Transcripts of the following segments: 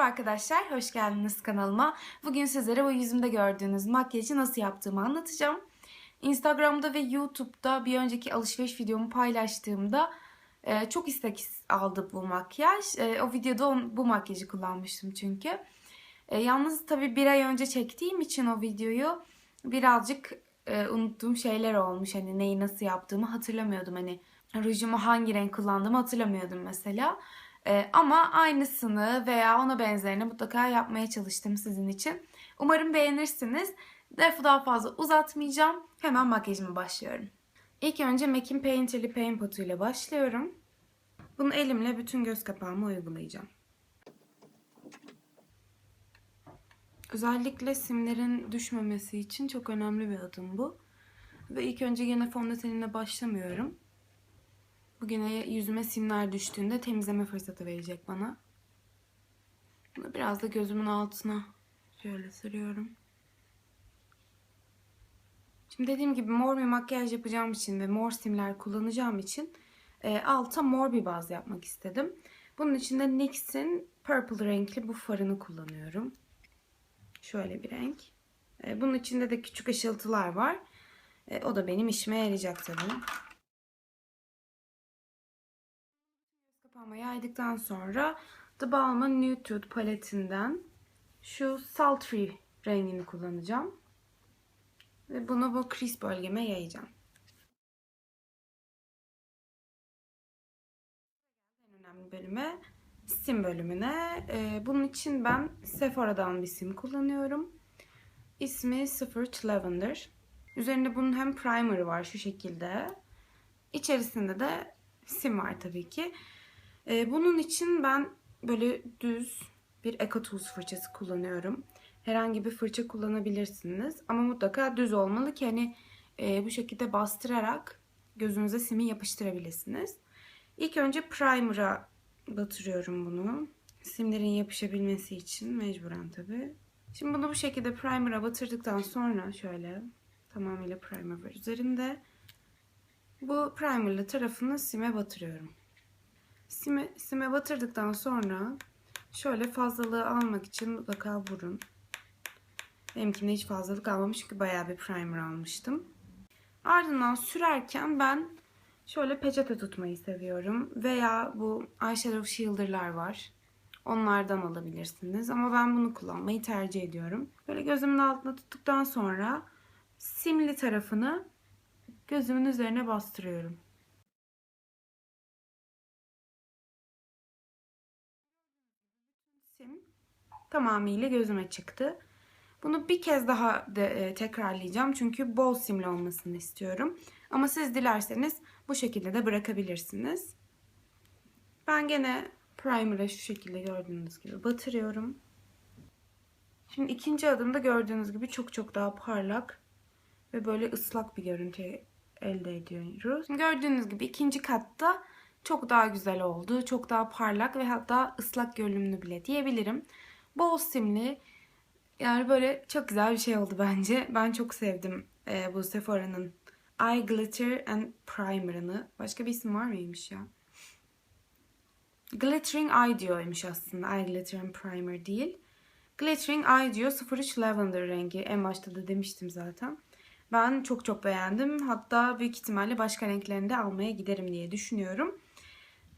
Merhaba arkadaşlar, hoş geldiniz kanalıma. Bugün sizlere bu yüzümde gördüğünüz makyajı nasıl yaptığımı anlatacağım. Instagram'da ve YouTube'da bir önceki alışveriş videomu paylaştığımda e, çok istek aldı bu makyaj. E, o videoda bu makyajı kullanmıştım çünkü. E, yalnız tabii bir ay önce çektiğim için o videoyu birazcık unuttuğum şeyler olmuş. Hani neyi nasıl yaptığımı hatırlamıyordum. Hani rujumu hangi renk kullandığımı hatırlamıyordum mesela. Ee, ama aynısını veya ona benzerini mutlaka yapmaya çalıştım sizin için. Umarım beğenirsiniz. Lafı daha fazla uzatmayacağım. Hemen makyajıma başlıyorum. İlk önce MAC'in Painterly Paint Pot ile başlıyorum. Bunu elimle bütün göz kapağıma uygulayacağım. Özellikle simlerin düşmemesi için çok önemli bir adım bu. Ve ilk önce yine fondötenine başlamıyorum. Bugüne yüzüme simler düştüğünde temizleme fırsatı verecek bana. Bunu biraz da gözümün altına şöyle sürüyorum. Şimdi dediğim gibi mor bir makyaj yapacağım için ve mor simler kullanacağım için e, alta mor bir baz yapmak istedim. Bunun için de NYX'in Purple renkli bu farını kullanıyorum. Şöyle bir renk. E, bunun içinde de küçük ışıltılar var. E, o da benim işime yarayacak tabii. Kapağıma yaydıktan sonra The Balmain Nude paletinden şu Sultry rengini kullanacağım. Ve bunu bu crease bölgeme yayacağım. En önemli bölüme sim bölümüne. Ee, bunun için ben Sephora'dan bir sim kullanıyorum. İsmi 03 Lavender. Üzerinde bunun hem primer'ı var şu şekilde. İçerisinde de sim var tabii ki. Ee, bunun için ben böyle düz bir EcoTools fırçası kullanıyorum. Herhangi bir fırça kullanabilirsiniz. Ama mutlaka düz olmalı ki hani e, bu şekilde bastırarak gözünüze simi yapıştırabilirsiniz. İlk önce primer'a batırıyorum bunu. Simlerin yapışabilmesi için mecburen tabi. Şimdi bunu bu şekilde primer'a batırdıktan sonra şöyle tamamıyla primer var üzerinde. Bu primerlı tarafını sime batırıyorum. Sime, sime batırdıktan sonra şöyle fazlalığı almak için mutlaka vurun. Benimkinde hiç fazlalık almamış çünkü bayağı bir primer almıştım. Ardından sürerken ben şöyle peçete tutmayı seviyorum. Veya bu eyeshadow shielder'lar var. Onlardan alabilirsiniz. Ama ben bunu kullanmayı tercih ediyorum. Böyle gözümün altına tuttuktan sonra simli tarafını gözümün üzerine bastırıyorum. sim tamamıyla gözüme çıktı. Bunu bir kez daha de, e, tekrarlayacağım çünkü bol simli olmasını istiyorum. Ama siz dilerseniz bu şekilde de bırakabilirsiniz. Ben gene primer'a şu şekilde gördüğünüz gibi batırıyorum. Şimdi ikinci adımda gördüğünüz gibi çok çok daha parlak ve böyle ıslak bir görüntü elde ediyoruz. Şimdi gördüğünüz gibi ikinci katta çok daha güzel oldu. Çok daha parlak ve hatta ıslak görünümlü bile diyebilirim. Bol simli. Yani böyle çok güzel bir şey oldu bence. Ben çok sevdim e, bu Sephora'nın Eye Glitter and Primer'ını. Başka bir isim var mıymış ya? Glittering Eye diyormuş aslında. Eye Glitter and Primer değil. Glittering Eye diyor. 03 Lavender rengi. En başta da demiştim zaten. Ben çok çok beğendim. Hatta büyük ihtimalle başka renklerini de almaya giderim diye düşünüyorum.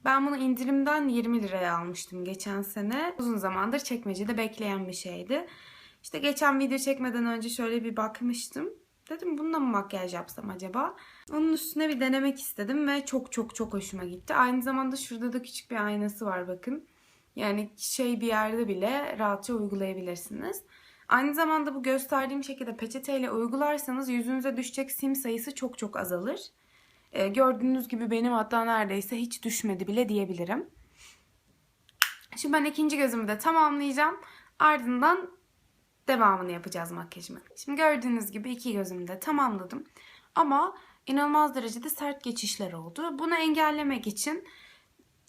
Ben bunu indirimden 20 liraya almıştım geçen sene. Uzun zamandır çekmecede bekleyen bir şeydi. İşte geçen video çekmeden önce şöyle bir bakmıştım. Dedim bununla mı makyaj yapsam acaba? Onun üstüne bir denemek istedim ve çok çok çok hoşuma gitti. Aynı zamanda şurada da küçük bir aynası var bakın. Yani şey bir yerde bile rahatça uygulayabilirsiniz. Aynı zamanda bu gösterdiğim şekilde peçeteyle uygularsanız yüzünüze düşecek sim sayısı çok çok azalır. E, gördüğünüz gibi benim hatta neredeyse hiç düşmedi bile diyebilirim. Şimdi ben ikinci gözümü de tamamlayacağım. Ardından devamını yapacağız makyajımı. Şimdi gördüğünüz gibi iki gözümü de tamamladım. Ama inanılmaz derecede sert geçişler oldu. Bunu engellemek için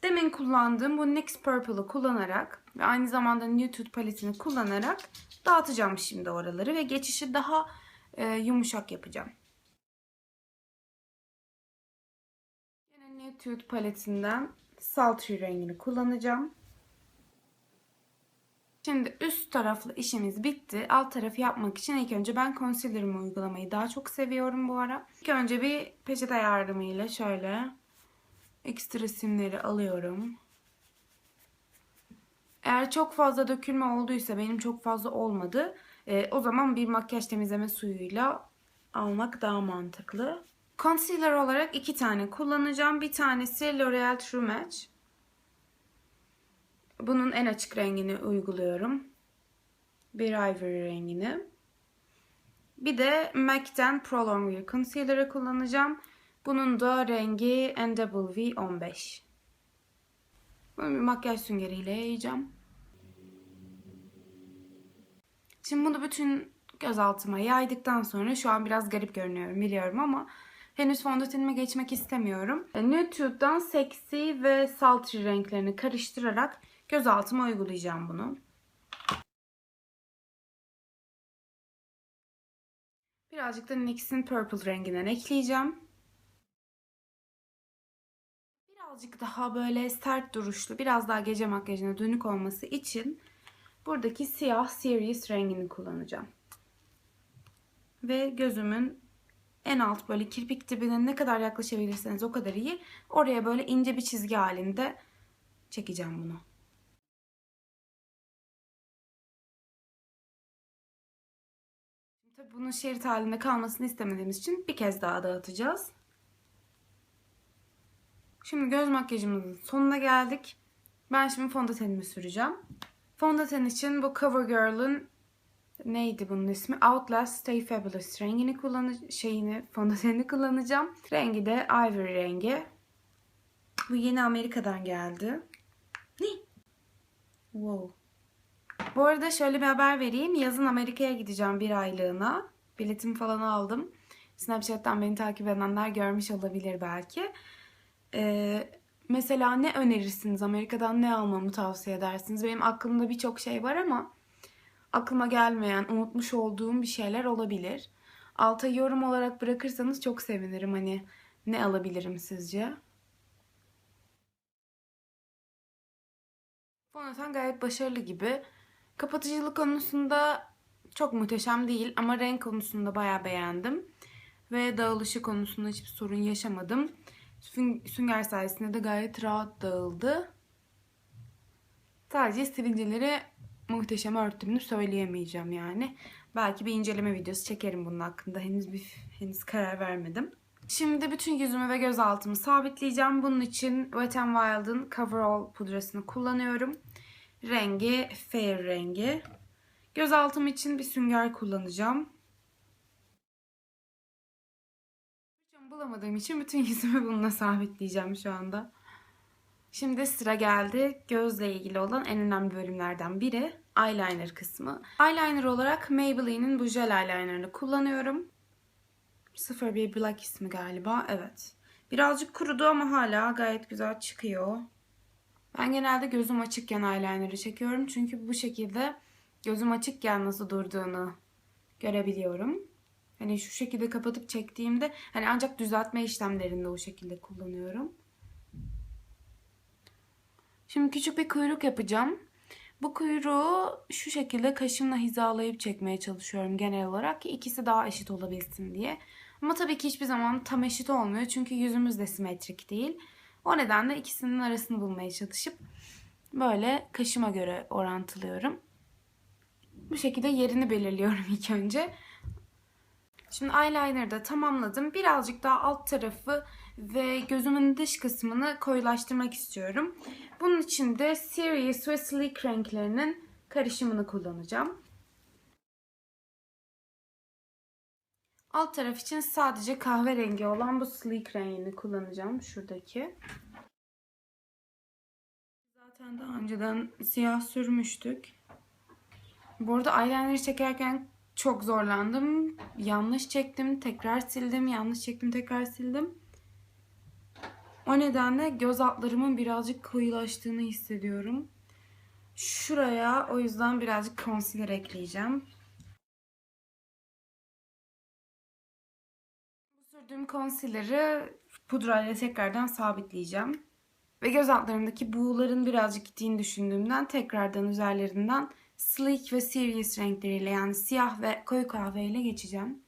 demin kullandığım bu NYX Purple'ı kullanarak ve aynı zamanda Nude paletini kullanarak dağıtacağım şimdi oraları ve geçişi daha e, yumuşak yapacağım. Nude paletinden Sultry rengini kullanacağım. Şimdi üst taraflı işimiz bitti. Alt tarafı yapmak için ilk önce ben concealer'ımı uygulamayı daha çok seviyorum bu ara. İlk önce bir peçete yardımıyla şöyle ekstra simleri alıyorum. Eğer çok fazla dökülme olduysa benim çok fazla olmadı. E, o zaman bir makyaj temizleme suyuyla almak daha mantıklı. Concealer olarak iki tane kullanacağım. Bir tanesi L'Oreal True Match. Bunun en açık rengini uyguluyorum. Bir ivory rengini. Bir de MAC'ten Pro Longwear Concealer'ı kullanacağım. Bunun da rengi NW15. Bunu bir makyaj süngeriyle yayacağım. Şimdi bunu bütün göz altıma yaydıktan sonra şu an biraz garip görünüyorum biliyorum ama henüz fondötenime geçmek istemiyorum. Nude Tude'dan seksi ve sultry renklerini karıştırarak göz altıma uygulayacağım bunu. Birazcık da NYX'in Purple renginden ekleyeceğim. Birazcık daha böyle sert duruşlu, biraz daha gece makyajına dönük olması için buradaki siyah Serious rengini kullanacağım. Ve gözümün en alt böyle kirpik dibine ne kadar yaklaşabilirseniz o kadar iyi. Oraya böyle ince bir çizgi halinde çekeceğim bunu. Tabii bunun şerit halinde kalmasını istemediğimiz için bir kez daha dağıtacağız. Şimdi göz makyajımızın sonuna geldik. Ben şimdi fondötenimi süreceğim. Fondöten için bu CoverGirl'ın neydi bunun ismi? Outlast Stay Fabulous rengini kullanacağım. Şeyini, fondötenini kullanacağım. Rengi de Ivory rengi. Bu yeni Amerika'dan geldi. Ne? Wow. Bu arada şöyle bir haber vereyim. Yazın Amerika'ya gideceğim bir aylığına. Biletimi falan aldım. Snapchat'tan beni takip edenler görmüş olabilir belki. Ee, mesela ne önerirsiniz? Amerika'dan ne almamı tavsiye edersiniz? Benim aklımda birçok şey var ama aklıma gelmeyen, unutmuş olduğum bir şeyler olabilir. Alta yorum olarak bırakırsanız çok sevinirim. Hani ne alabilirim sizce? Fondöten gayet başarılı gibi. Kapatıcılık konusunda çok muhteşem değil ama renk konusunda bayağı beğendim. Ve dağılışı konusunda hiçbir sorun yaşamadım. Sünger sayesinde de gayet rahat dağıldı. Sadece sivilceleri muhteşem örttüğümünü söyleyemeyeceğim yani. Belki bir inceleme videosu çekerim bunun hakkında. Henüz bir henüz karar vermedim. Şimdi bütün yüzümü ve göz altımı sabitleyeceğim. Bunun için Wet n Wild'ın Coverall pudrasını kullanıyorum. Rengi fair rengi. Göz altım için bir sünger kullanacağım. bulamadığım için bütün yüzümü bununla sabitleyeceğim şu anda. Şimdi sıra geldi gözle ilgili olan en önemli bölümlerden biri eyeliner kısmı. Eyeliner olarak Maybelline'in bu jel eyelinerını kullanıyorum. 01 Black ismi galiba. Evet. Birazcık kurudu ama hala gayet güzel çıkıyor. Ben genelde gözüm açıkken eyeliner'ı çekiyorum. Çünkü bu şekilde gözüm açıkken nasıl durduğunu görebiliyorum. Hani şu şekilde kapatıp çektiğimde hani ancak düzeltme işlemlerinde o şekilde kullanıyorum. Şimdi küçük bir kuyruk yapacağım. Bu kuyruğu şu şekilde kaşımla hizalayıp çekmeye çalışıyorum genel olarak ki ikisi daha eşit olabilsin diye. Ama tabii ki hiçbir zaman tam eşit olmuyor çünkü yüzümüz de simetrik değil. O nedenle ikisinin arasını bulmaya çalışıp böyle kaşıma göre orantılıyorum. Bu şekilde yerini belirliyorum ilk önce. Şimdi eyeliner'ı da tamamladım. Birazcık daha alt tarafı ve gözümün dış kısmını koyulaştırmak istiyorum. Bunun için de Serious ve Sleek renklerinin karışımını kullanacağım. Alt taraf için sadece kahverengi olan bu Sleek rengini kullanacağım. Şuradaki. Zaten daha önceden siyah sürmüştük. Bu arada eyeliner çekerken çok zorlandım. Yanlış çektim, tekrar sildim. Yanlış çektim, tekrar sildim. O nedenle göz altlarımın birazcık koyulaştığını hissediyorum. Şuraya o yüzden birazcık concealer ekleyeceğim. Sürdüğüm concealer'ı pudrayla tekrardan sabitleyeceğim. Ve göz altlarımdaki buğuların birazcık gittiğini düşündüğümden tekrardan üzerlerinden sleek ve serious renkleriyle yani siyah ve koyu kahveyle geçeceğim.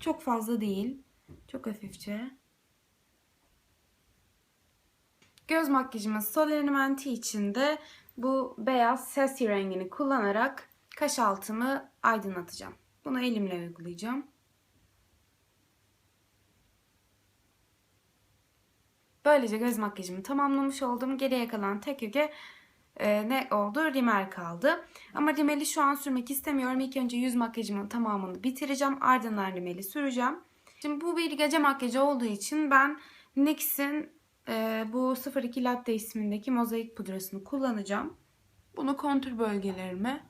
Çok fazla değil. Çok hafifçe. Göz makyajımın sol elementi için de bu beyaz Sassy rengini kullanarak kaş altımı aydınlatacağım. Bunu elimle uygulayacağım. Böylece göz makyajımı tamamlamış oldum. Geriye kalan tek öge e, ne oldu? Rimel kaldı. Ama rimeli şu an sürmek istemiyorum. İlk önce yüz makyajımın tamamını bitireceğim. Ardından rimeli süreceğim. Şimdi bu bir gece makyajı olduğu için ben NYX'in e, bu 02 Latte ismindeki mozaik pudrasını kullanacağım. Bunu kontür bölgelerime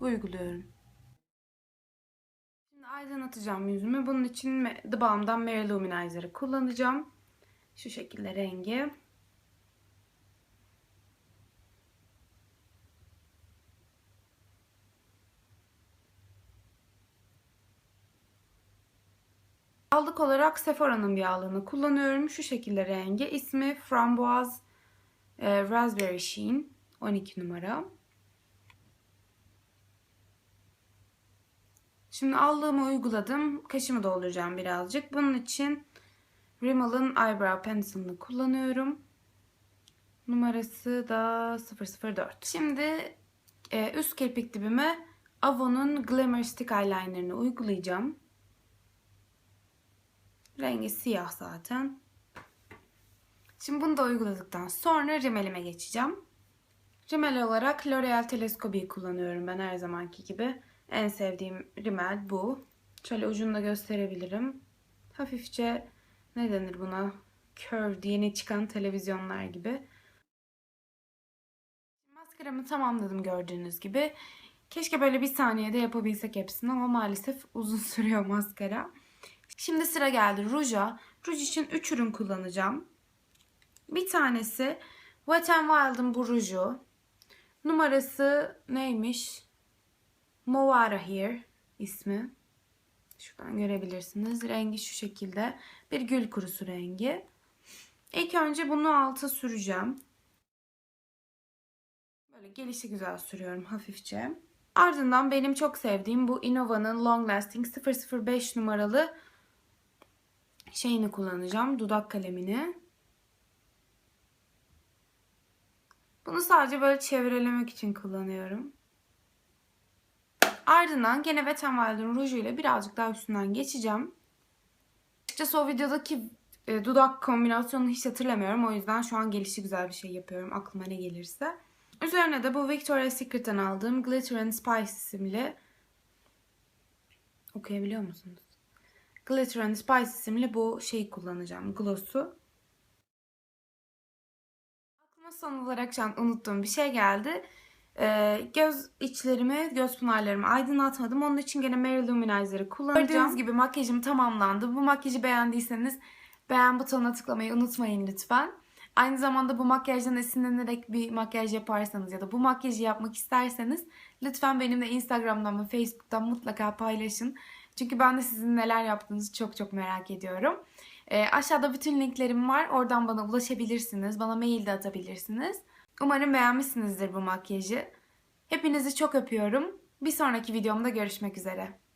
uyguluyorum. Şimdi aydınlatacağım yüzümü. Bunun için The Balm'dan Mary Luminizer'ı kullanacağım. Şu şekilde rengi. Aldık olarak Sephora'nın bir yağlığını kullanıyorum. Şu şekilde rengi. İsmi Framboise e, Raspberry Sheen. 12 numara. Şimdi allığımı uyguladım. Kaşımı dolduracağım birazcık. Bunun için Rimmel'ın Eyebrow Pencil'ını kullanıyorum. Numarası da 004. Şimdi e, üst kirpik dibime Avon'un Glimmer Stick Eyeliner'ını uygulayacağım. Rengi siyah zaten. Şimdi bunu da uyguladıktan sonra rimelime geçeceğim. Rimel olarak L'Oreal Telescopi'yi kullanıyorum ben her zamanki gibi. En sevdiğim rimel bu. Şöyle ucunu da gösterebilirim. Hafifçe ne denir buna? Curved yeni çıkan televizyonlar gibi. Maskaramı tamamladım gördüğünüz gibi. Keşke böyle bir saniyede yapabilsek hepsini ama maalesef uzun sürüyor maskara. Şimdi sıra geldi ruja. Ruj için 3 ürün kullanacağım. Bir tanesi Wet n Wild'ın bu ruju. Numarası neymiş? Movara Here ismi. Şuradan görebilirsiniz. Rengi şu şekilde. Bir gül kurusu rengi. İlk önce bunu alta süreceğim. Böyle gelişi güzel sürüyorum hafifçe. Ardından benim çok sevdiğim bu Innova'nın Long Lasting 005 numaralı şeyini kullanacağım. Dudak kalemini. Bunu sadece böyle çevrelemek için kullanıyorum. Ardından gene Wet n Wild'ın rujuyla birazcık daha üstünden geçeceğim. Açıkçası o videodaki e, dudak kombinasyonunu hiç hatırlamıyorum. O yüzden şu an gelişi güzel bir şey yapıyorum. Aklıma ne gelirse. Üzerine de bu Victoria's Secret'ten aldığım Glitter and Spice isimli okuyabiliyor musunuz? Glitter and Spice isimli bu şeyi kullanacağım. Gloss'u. Aklıma son olarak şu an unuttuğum bir şey geldi. Ee, göz içlerimi, göz pınarlarımı aydınlatmadım. Onun için gene Mary Luminizer'ı kullanacağım. Gördüğünüz gibi makyajım tamamlandı. Bu makyajı beğendiyseniz beğen butonuna tıklamayı unutmayın lütfen. Aynı zamanda bu makyajdan esinlenerek bir makyaj yaparsanız ya da bu makyajı yapmak isterseniz lütfen benimle Instagram'dan ve Facebook'tan mutlaka paylaşın. Çünkü ben de sizin neler yaptığınızı çok çok merak ediyorum. E, aşağıda bütün linklerim var. Oradan bana ulaşabilirsiniz. Bana mail de atabilirsiniz. Umarım beğenmişsinizdir bu makyajı. Hepinizi çok öpüyorum. Bir sonraki videomda görüşmek üzere.